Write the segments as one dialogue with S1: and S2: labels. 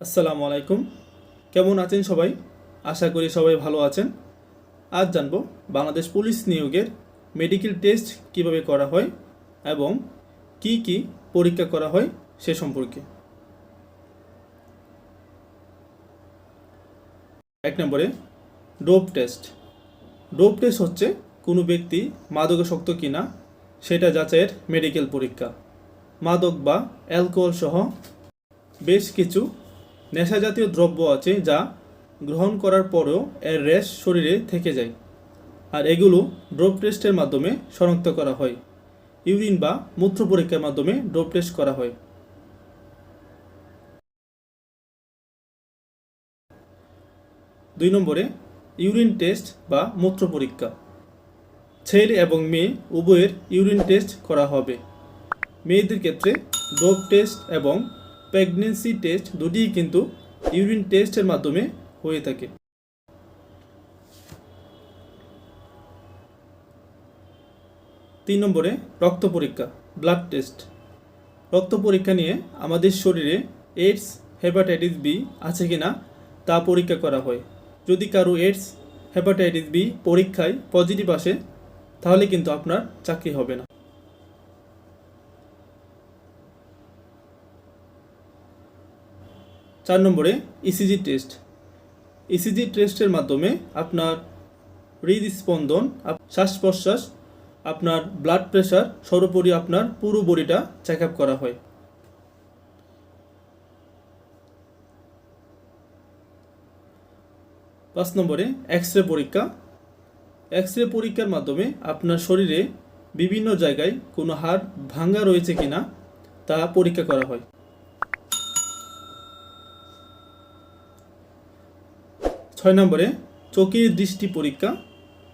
S1: আসসালামু আলাইকুম। কেমন আছেন সবাই? আশা করি সবাই ভালো আছেন। আজ জানব বাংলাদেশ পুলিশ নিয়োগের মেডিকেল টেস্ট কীভাবে করা হয় এবং কি কি পরীক্ষা করা হয় সে সম্পর্কে। এক নম্বরে, ডোপ টেস্ট। ডোপ টেস্ট হচ্ছে কোনো ব্যক্তি মাদকাসক্ত কিনা, সেটা যাচাইয়ের মেডিকেল পরীক্ষা। মাদক বা অ্যালকোহল সহ বেশ কিছু নেশাজাতীয় দ্রব্য আছে যা গ্রহণ করার পরেও এর রেশ শরীরে থেকে যায়। আর এগুলো ড্রপ টেস্টের মাধ্যমে শনাক্ত করা হয়। ইউরিন বা মূত্র পরীক্ষার মাধ্যমে ড্রপ টেস্ট করা হয়। দুই নম্বরে, ইউরিন টেস্ট বা মূত্র পরীক্ষা ছেলে এবং মেয়ে উভয়ের ইউরিন টেস্ট করা হবে। মেয়েদের ক্ষেত্রে ডোপ টেস্ট এবং প্রেগনেন্সি টেস্ট দুটিই কিন্তু ইউরিন টেস্টের মাধ্যমে হয়ে থাকে। তিন নম্বরে রক্ত পরীক্ষা ব্লাড টেস্ট রক্ত পরীক্ষা নিয়ে আমাদের শরীরে এইডস হেপাটাইটিস বি আছে কিনা তা পরীক্ষা করা হয়। যদি কারও এইডস হেপাটাইটিস বি পরীক্ষায় পজিটিভ আসে, তাহলে কিন্তু আপনার চাকরি হবে না। চার নম্বরে ইসিজি টেস্ট ইসিজি টেস্টের মাধ্যমে আপনার হৃদস্পন্দন শ্বাস প্রশ্বাস আপনার ব্লাড প্রেশার সর্বোপরি আপনার পুরো বডিটা চেক আপ করা হয়। পাঁচ নম্বরে এক্স রে পরীক্ষা। এক্স রে পরীক্ষার মাধ্যমে আপনার শরীরে বিভিন্ন জায়গায় কোনো হাড় ভাঙ্গা রয়েছে কিনা তা পরীক্ষা করা হয়। ছয় নম্বরে, চোখের দৃষ্টি পরীক্ষা।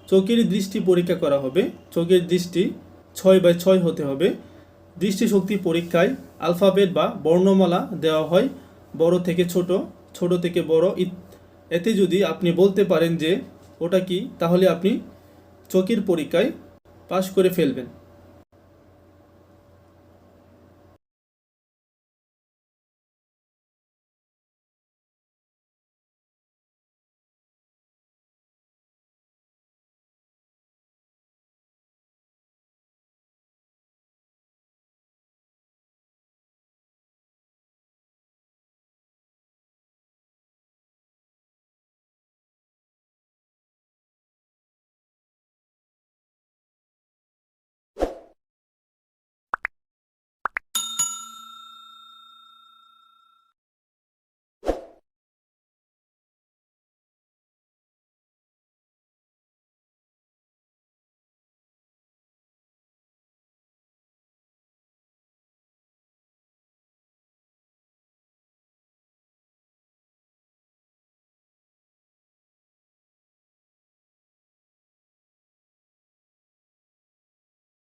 S1: চোখের দৃষ্টি পরীক্ষা করা হবে। চোখের দৃষ্টি ছয় বাই ছয় হতে হবে। দৃষ্টিশক্তি পরীক্ষায় আলফাবেট বা বর্ণমালা দেওয়া হয়। বড় থেকে ছোট ছোট থেকে বড় এতে যদি আপনি বলতে পারেন যে ওটা কি, তাহলে আপনি চোখের পরীক্ষায় পাশ করে ফেলবেন।